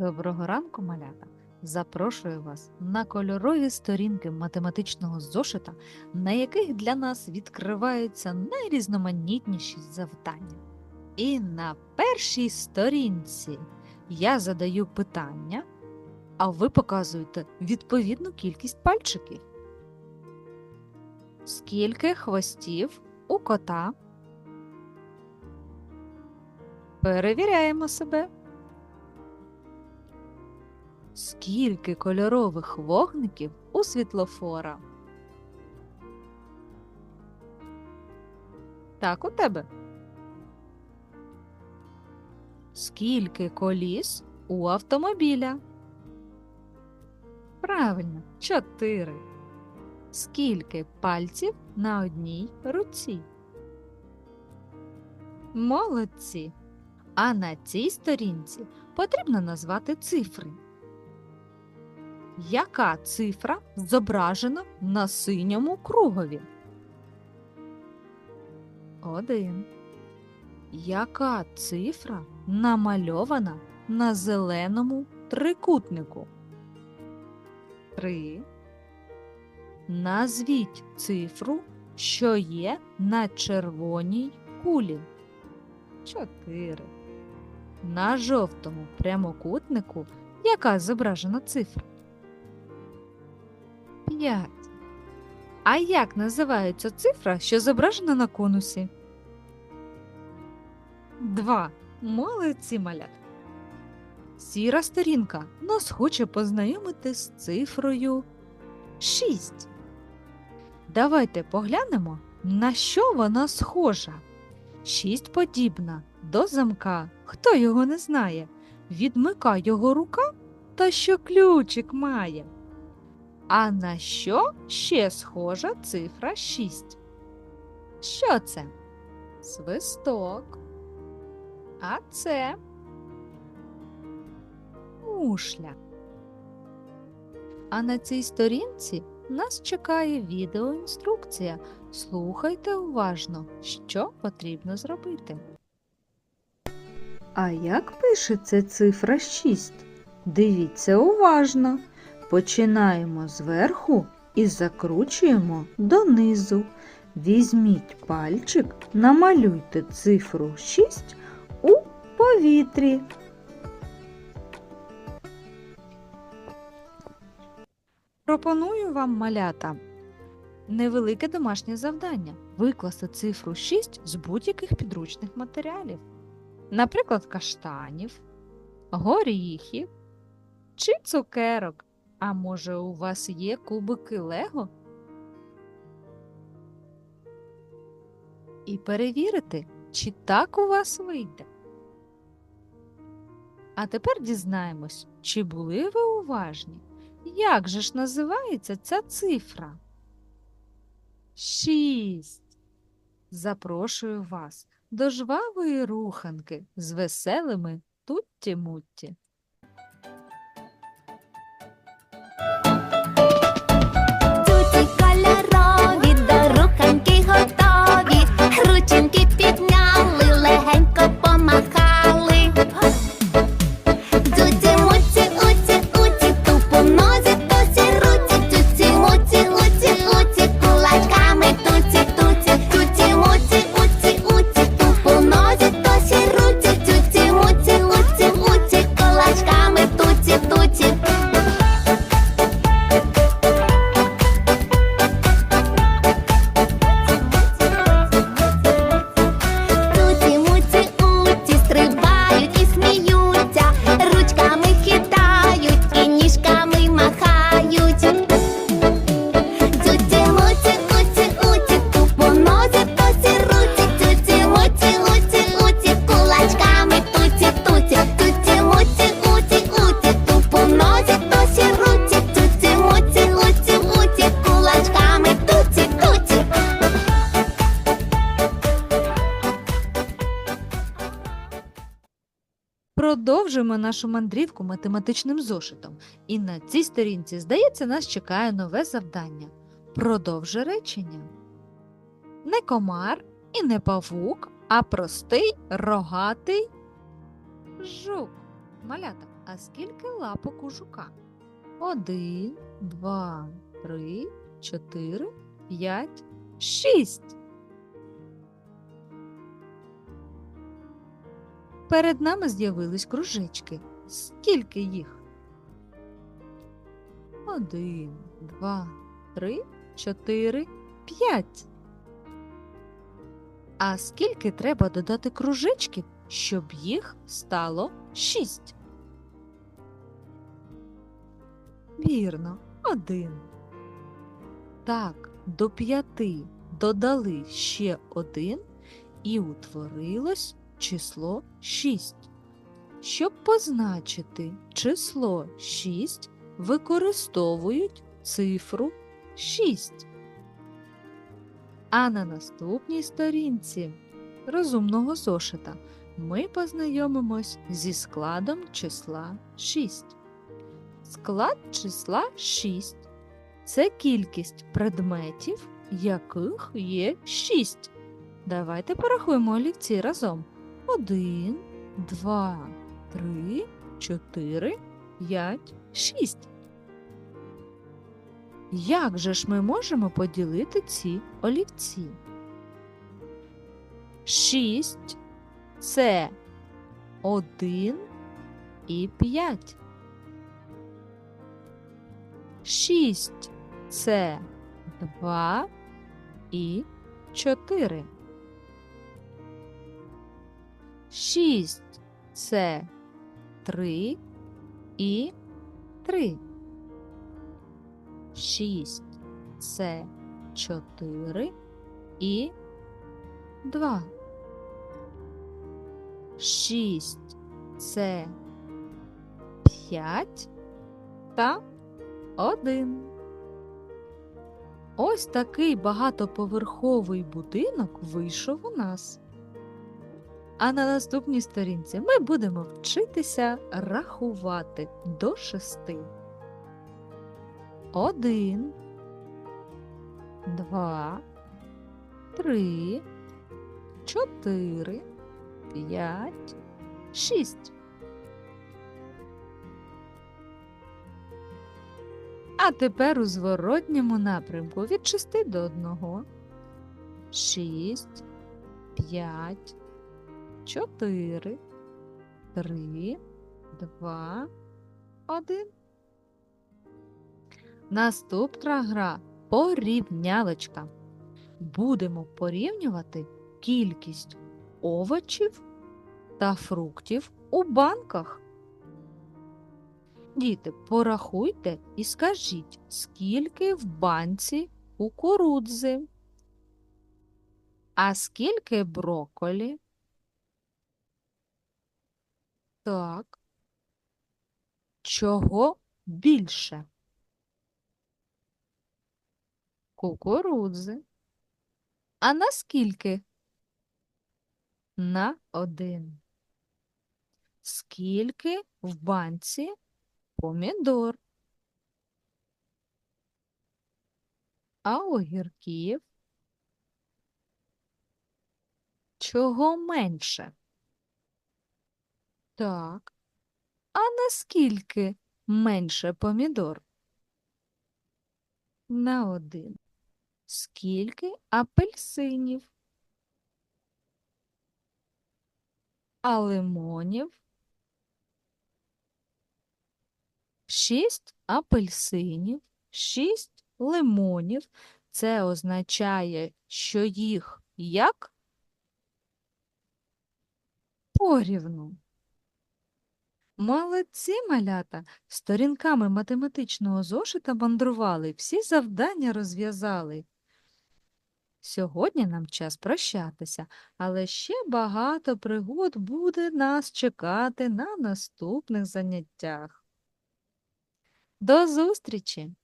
Доброго ранку, малята! Запрошую вас на кольорові сторінки математичного зошита, на яких для нас відкриваються найрізноманітніші завдання. І на першій сторінці я задаю питання, а ви показуєте відповідну кількість пальчиків. Скільки хвостів у кота? Перевіряємо себе. Скільки кольорових вогників у світлофора? Так, у тебе. Скільки коліс у автомобіля? Правильно, чотири. Скільки пальців на одній руці? Молодці. А на цій сторінці потрібно назвати цифри. Яка цифра зображена на синьому кругові? Один. Яка цифра намальована на зеленому трикутнику? Три. Назвіть цифру, що є на червоній кулі. Чотири. На жовтому прямокутнику яка зображена цифра? 5. А як називається цифра, що зображена на конусі? 2. Молодці малят. Сіра сторінка нас хоче познайомити з цифрою 6. Давайте поглянемо, на що вона схожа. 6 подібна до замка. Хто його не знає? Відмика його рука та що ключик має. А на що ще схожа цифра 6? Що це? Свисток. А це мушля. А на цій сторінці нас чекає відеоінструкція. Слухайте уважно, що потрібно зробити. А як пишеться цифра 6? Дивіться уважно. Починаємо зверху і закручуємо донизу. Візьміть пальчик, намалюйте цифру 6 у повітрі. Пропоную вам малята невелике домашнє завдання викласти цифру 6 з будь-яких підручних матеріалів, наприклад, каштанів, горіхів чи цукерок. А може, у вас є кубики Лего? І перевірити, чи так у вас вийде. А тепер дізнаємось, чи були ви уважні. Як же ж називається ця цифра? Шість. Запрошую вас до жвавої руханки з веселими тутті-мутті. Продовжуємо нашу мандрівку математичним зошитом. І на цій сторінці, здається, нас чекає нове завдання. Продовжи речення. Не комар і не павук, а простий рогатий жук. Малята, а скільки лапок у жука? Один, два, три, чотири, п'ять, шість. Перед нами з'явились кружечки. Скільки їх? Один, два, три, чотири, п'ять. А скільки треба додати кружечків, щоб їх стало шість? Вірно, один. Так, до п'яти додали ще один і утворилось число шість. Щоб позначити число 6, використовують цифру 6. А на наступній сторінці розумного зошита ми познайомимось зі складом числа 6. Склад числа 6 це кількість предметів, яких є 6. Давайте порахуємо олівці разом. 1, 2, 3, 4, 5, 6. Як же ж ми можемо поділити ці олівці? 6 це 1 і 5. 6 це 2 і 4. 6 це 3 і 3. 6 це 4 і 2. 6 це 5 та 1. Ось такий багатоповерховий будинок вийшов у нас. А на наступній сторінці ми будемо вчитися рахувати до шести. Один, два, три, чотири, п'ять, шість. А тепер у зворотньому напрямку від шести до одного. Шість, п'ять, чотири, три, два, один. Наступна гра порівнялочка. Будемо порівнювати кількість овочів та фруктів у банках. Діти, порахуйте і скажіть, скільки в банці кукурудзи, а скільки брокколі? Так. Чого більше? Кукурудзи. А наскільки? На один. Скільки в банці помідор? А огірків? Чого менше? Так. А наскільки менше помідор? На один. Скільки апельсинів? А лимонів? Шість апельсинів, шість лимонів. Це означає, що їх як? Порівну. Молодці малята! Сторінками математичного зошита мандрували, всі завдання розв'язали. Сьогодні нам час прощатися, але ще багато пригод буде нас чекати на наступних заняттях. До зустрічі!